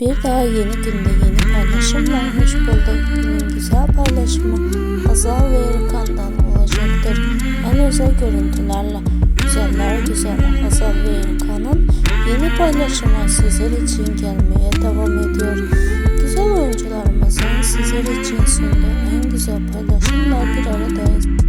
Bir daha yeni günde yeni paylaşımla hoş bulduk. Günün güzel paylaşımı Hazal ve Erkan'dan olacaktır. En özel görüntülerle güzeller güzel Hazal ve Erkan'ın yeni paylaşımı sizler için gelmeye devam ediyor. Güzel oyuncularımızın sizler için sunduğu en güzel paylaşımla bir aradayız.